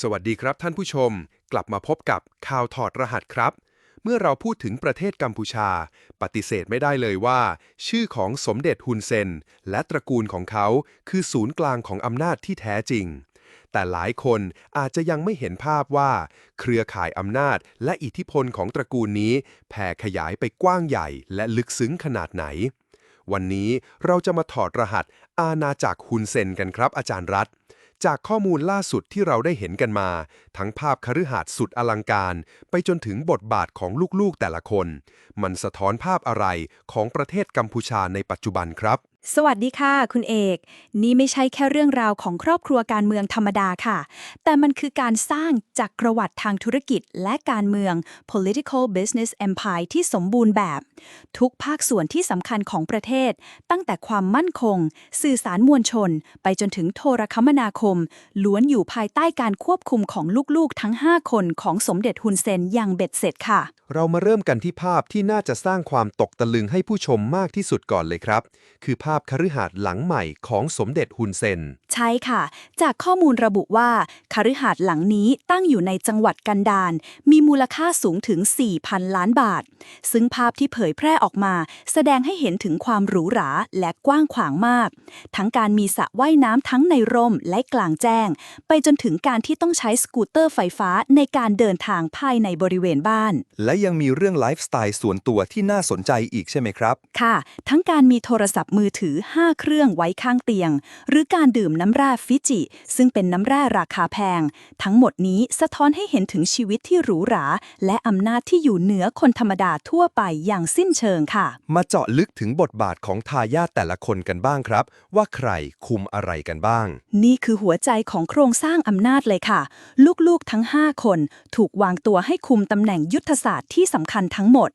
สวัสดีครับท่านผู้ชม กลับมาพบกับข่าวถอดรหัสครับ เมื่อเราพูดถึงประเทศกัมพูชา ปฏิเสธไม่ได้เลยว่า ชื่อของสมเด็จฮุนเซน และตระกูลของเขา คือศูนย์กลางของอำนาจที่แท้จริง แต่หลายคนอาจจะยังไม่เห็นภาพว่า เครือข่ายอำนาจและอิทธิพลของตระกูลนี้ แผ่ขยายไปกว้างใหญ่และลึกซึ้งขนาดไหน วันนี้เราจะมาถอดรหัสอาณาจักรฮุนเซนกันครับอาจารย์รัฐ จากข้อมูลล่าสุดที่เราได้เห็นกันมา ทั้งภาพคฤหาสน์สุดอลังการ ไปจนถึงบทบาทของลูกๆแต่ละคน มันสะท้อนภาพอะไรของประเทศกัมพูชาในปัจจุบันครับ สวัสดีค่ะ คุณเอก นี่ไม่ใช่แค่เรื่องราวของครอบครัวการเมืองธรรมดาค่ะ แต่มันคือการสร้างจักรวรรดิทางธุรกิจและการเมือง political business empire ที่สมบูรณ์แบบ ทุกภาคส่วนที่สำคัญของประเทศ ตั้งแต่ความมั่นคง สื่อสารมวลชน ไปจนถึงโทรคมนาคม ล้วนอยู่ภายใต้การควบคุมของลูกๆ ทั้ง 5 คนของสมเด็จฮุนเซนอย่างเบ็ดเสร็จค่ะ เรามาเริ่มกันที่ภาพที่น่าจะสร้างความตกตะลึงให้ผู้ชมมากที่สุดก่อนเลยครับ คือภาพคฤหาสน์หลังใหม่ของสมเด็จฮุนเซน ใช่ค่ะ จากข้อมูลระบุว่าคฤหาสน์หลังนี้ตั้งอยู่ในจังหวัดกันดารมีมูลค่าสูงถึง 4,000 ล้านบาท ซึ่งภาพที่เผยแพร่ออกมา แสดงให้เห็นถึงความหรูหราและกว้างขวางมาก ทั้งการมีสระว่ายน้ำทั้งในร่มและกลางแจ้ง ไปจนถึงการที่ต้องใช้สกูตเตอร์ไฟฟ้าในการเดินทางภายในบริเวณบ้าน และยังมีเรื่องไลฟ์สไตล์ส่วนตัวที่น่าสนใจอีกใช่ไหมครับ ค่ะ ทั้งการมีโทรศัพท์มือถือ5 เครื่องไว้ข้างเตียง หรือการดื่มน้ำแร่ฟิจิ ซึ่งเป็นน้ำแร่ราคาแพง ทั้งหมดนี้สะท้อนให้เห็นถึงชีวิตที่หรูหรา และอำนาจที่อยู่เหนือคนธรรมดาทั่วไปอย่างสิ้นเชิงค่ะ มาเจาะลึกถึงบทบาทของทายาทแต่ละคนกันบ้างครับ ว่าใครคุมอะไรกันบ้าง นี่คือหัวใจของโครงสร้างอำนาจเลยค่ะ ลูกๆทั้ง 5 คน ถูกวางตัวให้คุมตำแหน่งยุทธศาสตร์ที่สำคัญทั้งหมด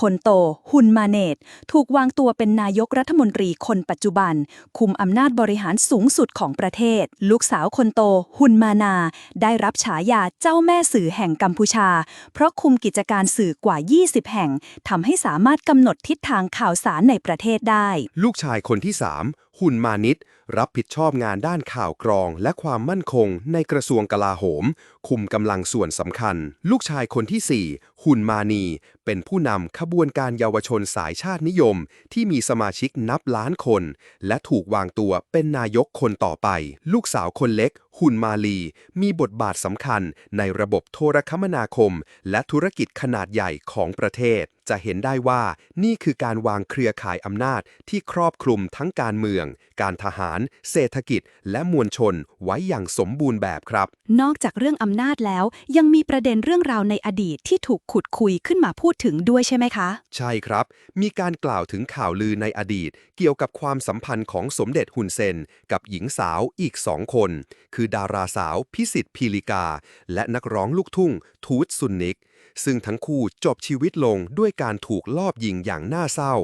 คนโต ฮุนมาเนต ถูกวางตัวเป็นนายกรัฐมนตรีคนปัจจุบัน คุมอำนาจบริหารสูงสุดของประเทศ ลูกสาวคนโต หุนมานา ได้รับฉายาเจ้าแม่สื่อแห่งกัมพูชา เพราะคุมกิจการสื่อกว่า 20 แห่งทำให้สามารถกำหนดทิศทางข่าวสารในประเทศได้ ลูกชายคนที่ 3 หุ่นมานิตรับผิดชอบงานด้านข่าวกรองและความมั่นคงในกระทรวงกลาโหม คุมกำลังส่วนสำคัญ ลูกชายคนที่ 4 หุ่นมานี เป็นผู้นำขบวนการเยาวชนสายชาตินิยม ที่มีสมาชิกนับล้านคน และถูกวางตัวเป็นนายกคนต่อไป ลูกสาวคนเล็ก หุ่นมาลี มีบทบาทสำคัญในระบบโทรคมนาคม และธุรกิจขนาดใหญ่ของประเทศ จะเห็นได้ว่านี่คือการวางเครือข่ายอำนาจที่ครอบคลุมทั้งการเมือง การทหาร เศรษฐกิจ และมวลชน ไว้อย่างสมบูรณ์แบบครับ นอกจากเรื่องอำนาจแล้ว ยังมีประเด็นเรื่องราวในอดีตที่ถูกขุดคุยขึ้นมาพูดถึงด้วยใช่ไหมคะ ใช่ครับ มีการกล่าวถึงข่าวลือในอดีต เกี่ยวกับความสัมพันธ์ของสมเด็จฮุนเซน กับหญิงสาวอีกสองคน คือดาราสาวพิสิทธิ์พีลิกา และนักร้องลูกทุ่งทูตซุนนิก ซึ่งทั้งคู่จบชีวิตลงด้วยการถูกลอบยิงอย่างน่าเศร้า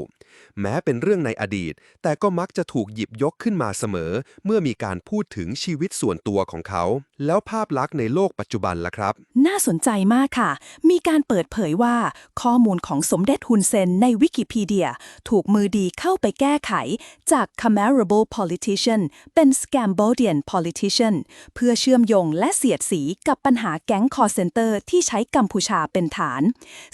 แม้เป็นเรื่องในอดีต แต่ก็มักจะถูกหยิบยกขึ้นมาเสมอ เมื่อมีการพูดถึงชีวิตส่วนตัวของเขา แล้วภาพลักษณ์ในโลกปัจจุบันล่ะครับ น่าสนใจมากค่ะ มีการเปิดเผยว่า ข้อมูลของสมเด็จฮุนเซนในวิกิพีเดีย ถูกมือดีเข้าไปแก้ไข จาก comparable politician เป็น Scambodian politician เพื่อเชื่อมโยงและเสียดสีกับปัญหาแก๊งคอร์เซนเตอร์ที่ใช้กัมพูชาเป็นฐาน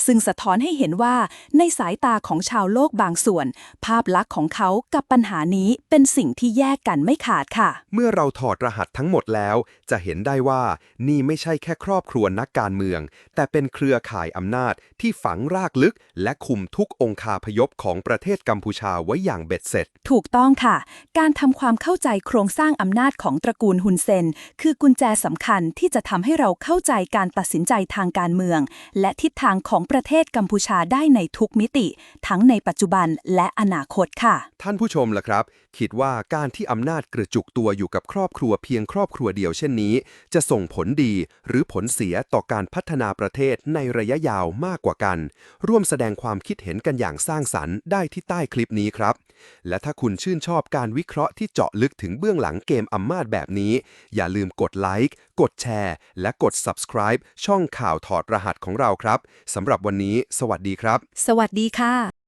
ซึ่งสะท้อนให้เห็นว่าในสายตาของชาวโลกบางส่วน ภาพลักษณ์ของเขากับปัญหานี้เป็นสิ่งที่แยกกันไม่ขาดค่ะ เมื่อเราถอดรหัสทั้งหมดแล้ว จะเห็นได้ว่านี่ไม่ใช่แค่ครอบครัวนักการเมือง แต่เป็นเครือข่ายอำนาจที่ฝังรากลึก และคุมทุกองคาพยพของประเทศกัมพูชาไว้อย่างเบ็ดเสร็จ ถูกต้องค่ะ การทำความเข้าใจโครงสร้างอำนาจของตระกูลฮุนเซน คือกุญแจสำคัญที่จะทำให้เราเข้าใจการตัดสินใจทางการเมืองและทิศทางของประเทศกัมพูชาได้ในทุกมิติ ทั้งในปัจจุบันและอนาคตค่ะ ท่านผู้ชมล่ะครับ คิดว่าการที่อำนาจกระจุกตัวอยู่กับครอบครัวเพียงครอบครัวเดียวเช่นนี้ จะส่งผลดีหรือผลเสียต่อการพัฒนาประเทศในระยะยาวมากกว่ากัน ร่วมแสดงความคิดเห็นกันอย่างสร้างสรรค์ได้ที่ใต้คลิปนี้ครับ และถ้าคุณชื่นชอบการวิเคราะห์ที่เจาะลึกถึงเบื้องหลังเกมอำมาตแบบนี้ อย่าลืมกดไลค์กดแชร์ และกด subscribe ช่องข่าวถอดรหัสของเราครับสำหรับวันนี้ สวัสดีครับ สวัสดีค่ะ